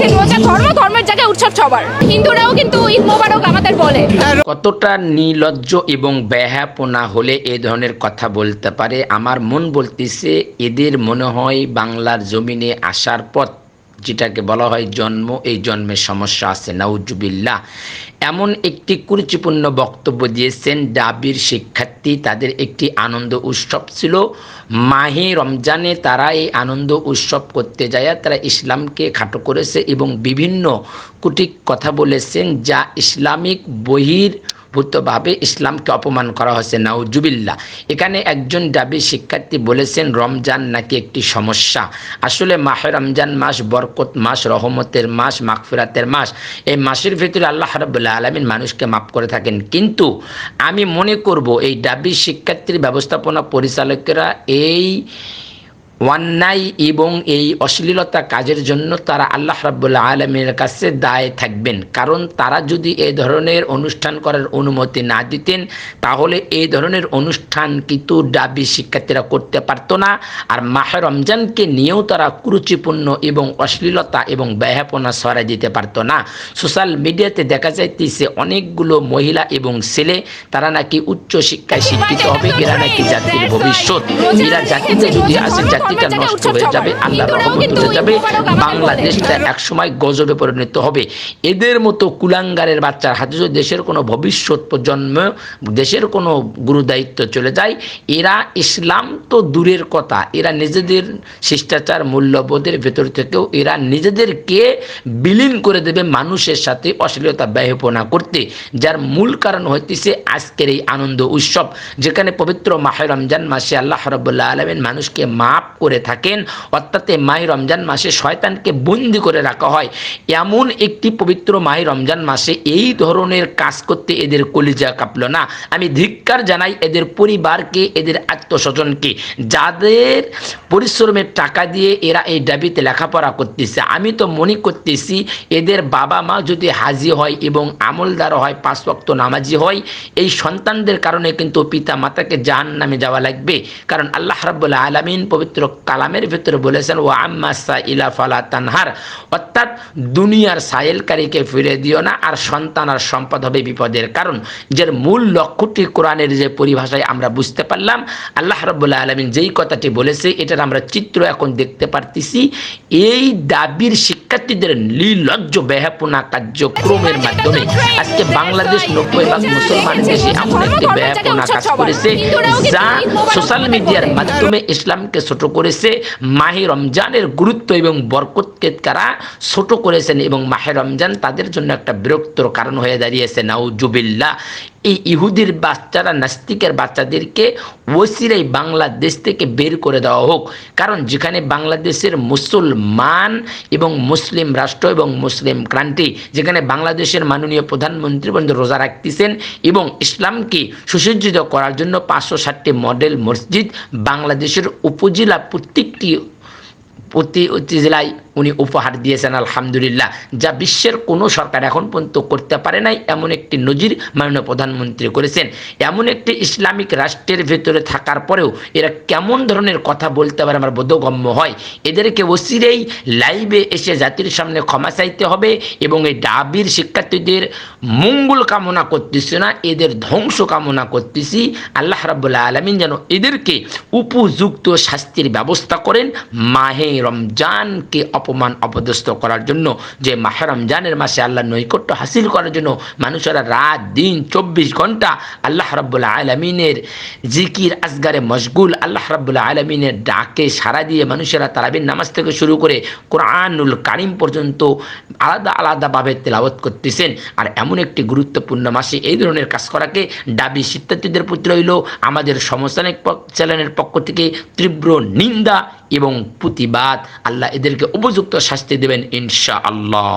আছে ওটা ধর্ম, ধর্মের জায়গায় উৎসব সবার। হিন্দুরাও কিন্তু ঈদ মোবারক আমাদের বলে। কতটা নির্লজ্জ এবং ব্যাহাপনা হলে এ ধরনের কথা বলতে পারে? আমার মন বলতেছে, এদের মনে হয় বাংলার জমিনে আসার পথ যেটাকে বলা হয় জন্ম, এই জন্মের সমস্যা আছে, নাউজুবিল্লাহ। এমন একটি কুরুচিপূর্ণ বক্তব্য দিয়েছেন ডাবির শিক্ষার্থী, তাদের একটি আনন্দ উৎসব ছিল। মাহে রমজানে তারা এই আনন্দ উৎসব করতে যায় তারা ইসলামকে খাটো করেছে এবং বিভিন্ন কুটিক কথা বলেছেন যা ইসলামিক বহির ভূতভাবে ইসলামকে অপমান করা হয়েছে। নাউজুবিল্লা এখানে একজন ডাবি শিক্ষার্থী বলেছেন, রমজান নাকি একটি সমস্যা। আসলে মাহে রমজান মাস বরকত মাস, রহমতের মাস, মাগফিরাতের মাস। এই মাসের ভিতরে আল্লাহ রাবুল্লাহ আলমিন মানুষকে মাফ করে থাকেন। কিন্তু আমি মনে করব, এই ডাবি শিক্ষার্থীর ব্যবস্থাপনা পরিচালকেরা এই অন্যায় এবং এই অশ্লীলতা কাজের জন্য তারা আল্লাহ রাব্বুল্লাহ আলমের কাছে দায় থাকবেন। কারণ তারা যদি এ ধরনের অনুষ্ঠান করার অনুমতি না দিতেন, তাহলে এই ধরনের অনুষ্ঠান কিন্তু দাবি শিক্ষার্থীরা করতে পারতো না। আর মাহে রমজানকে নিয়েও তারা কুরুচিপূর্ণ এবং অশ্লীলতা এবং ব্যয়াপনা সরাই দিতে পারতো না। সোশ্যাল মিডিয়াতে দেখা যাইতেছে অনেকগুলো মহিলা এবং ছেলে, তারা নাকি উচ্চ শিক্ষায় শিক্ষিত হবে, এরা নাকি জাতির ভবিষ্যৎ। এরা জাতিতে যদি আসে জাতিটা নষ্ট হয়ে যাবে আল্লাহ রহমত উঠে যাবে। বাংলাদেশটা একসময় গজবে পরিণত হবে। এদের মতো কুলাঙ্গারের বাচ্চার হাতে যদি দেশের কোনো ভবিষ্যৎ প্রজন্ম দেশের কোনো গুরুদায়িত্ব চলে যায় এরা ইসলাম তো দূরের কথা। এরা নিজেদের শিষ্টাচার মূল্যবোধের ভেতর থেকেও এরা নিজেদেরকে বিলীন করে দেবে মানুষের সাথে অশ্লীলতা ব্যয়পনা করতে যার মূল কারণ হইতেছে আজকের এই আনন্দ উৎসব যেখানে পবিত্র মাহে রমজান মাসে আল্লাহ রবুল্লাহ আলমিন মানুষকে মাফ করে থাকেন, অর্থাৎ মাহে রমজান মাসে শয়তানকে বন্দি করে রাখা হয়। এমন একটি পবিত্র মাহে রমজান মাসে এই ধরনের কাজ করতে এদের কলিজা কাঁপল না। আমি ধিক্কার জানাই এদের পরিবারকে, এদের আত্মস্বজনকে, যাদের পরিশ্রমের টাকা দিয়ে এরা এই দাবিতে লেখাপড়া করতেছে। আমি তো মনে করতেছি এদের বাবা মা যদি হাজি হয় এবং আমলদার হয়, পাঁচ ওয়াক্ত নামাজি হয়, এই সন্তানদের কারণে কিন্তু পিতা মাতাকে জাহান নামে যাওয়া লাগবে। কারণ আল্লাহ রাব্বুল্লাহ আলামিন পবিত্র কালামের ভিতরে বলেছেন ও আম্মাসা ইলা ফালা তানহার। অর্থাৎ দুনিয়ার সায়েলকারীকে ফিরে দিও না, আর সন্তান আর সম্পদ হবে বিপদের কারণ। যার মূল লক্ষ্যটি কোরআনের যে পরিভাষায় আমরা বুঝতে পারলাম। আল্লাহ রব্বুল্লাহ আলমিন যেই কথাটি বলেছে, এটার আমরা চিত্র এখন দেখতে পারতেছি। এই দাবির শিক্ষার্থীদের নির্লজ্জ ব্যহাপনা কার্যক্রমের মাধ্যমে আজকে বাংলাদেশ নব্বই ভাগ মুসলমান দেশে এমন একটি ব্যয়াপনা কাজ করেছে, যা সোশ্যাল মিডিয়ার মাধ্যমে ইসলামকে ছোট করেছে। মাহে রমজানের গুরুত্ব এবং বরকতকে তারা ছোট করেছেন এবং মাহে রমজান তাদের জন্য একটা বিরক্তর কারণ হয়ে দাঁড়িয়েছে। নাউজুবিল্লাহ। এই ইহুদির বাচ্চারা, নাস্তিকের বাচ্চাদেরকে ওসিরাই বাংলাদেশ থেকে বের করে দেওয়া হোক। কারণ যেখানে বাংলাদেশের মুসলমান এবং মুসলিম রাষ্ট্র এবং মুসলিম ক্রান্তি, যেখানে বাংলাদেশের মাননীয় প্রধানমন্ত্রী বন্ধু রোজা রাখতেছেন এবং ইসলামকে সুসজ্জিত করার জন্য পাঁচশো ষাটটি মডেল মসজিদ বাংলাদেশের উপজেলা প্রত্যেকটি প্রতি জেলায় উনি উপহার দিয়েছেন, আলহামদুলিল্লাহ। যা বিশ্বের কোনো সরকার এখন পর্যন্ত করতে পারে নাই, এমন একটি নজির মাননীয় প্রধানমন্ত্রী করেছেন। এমন একটি ইসলামিক রাষ্ট্রের ভেতরে থাকার পরেও এরা কেমন ধরনের কথা বলতে পারে আমার বোধগম্য হয়। এদেরকে অসিরেই লাইভে এসে জাতির সামনে ক্ষমা চাইতে হবে এবং এই ডাবির শিক্ষার্থীদের মঙ্গল কামনা করতেছি না, এদের ধ্বংস কামনা করতেছি। আল্লাহ রাবুল্লাহ আলমিন যেন এদেরকে উপযুক্ত শাস্তির ব্যবস্থা করেন। মাহে রমজানকে অপমান অপদস্থ করার জন্য যে মাহে রমজানের মাসে আল্লাহ নৈকট্য হাসিল করার জন্য মানুষেরা রাত, দিন, চব্বিশ ঘণ্টা আল্লাহ রাব্বুল্লাহ আলমিনের জিকির আসগারে মশগুল আল্লাহ রাব্বুল্লাহ আলমিনের ডাকে সারা দিয়ে মানুষেরা তারাবির নামাজ থেকে শুরু করে কোরআনুল কারিম পর্যন্ত আলাদা আলাদাভাবে তেলাওয়াত করতেছেন। আর এমন একটি গুরুত্বপূর্ণ মাসে এই ধরনের কাজ করাকে দাবি শিক্ষার্থীদের প্রতি রইল। আমাদের সমস্যানিক চ্যানেলের পক্ষ থেকে তীব্র নিন্দা এবং প্রতিবাদ। আল্লাহ এদেরকে উপযুক্ত শাস্তি দেবেন ইনশা আল্লাহ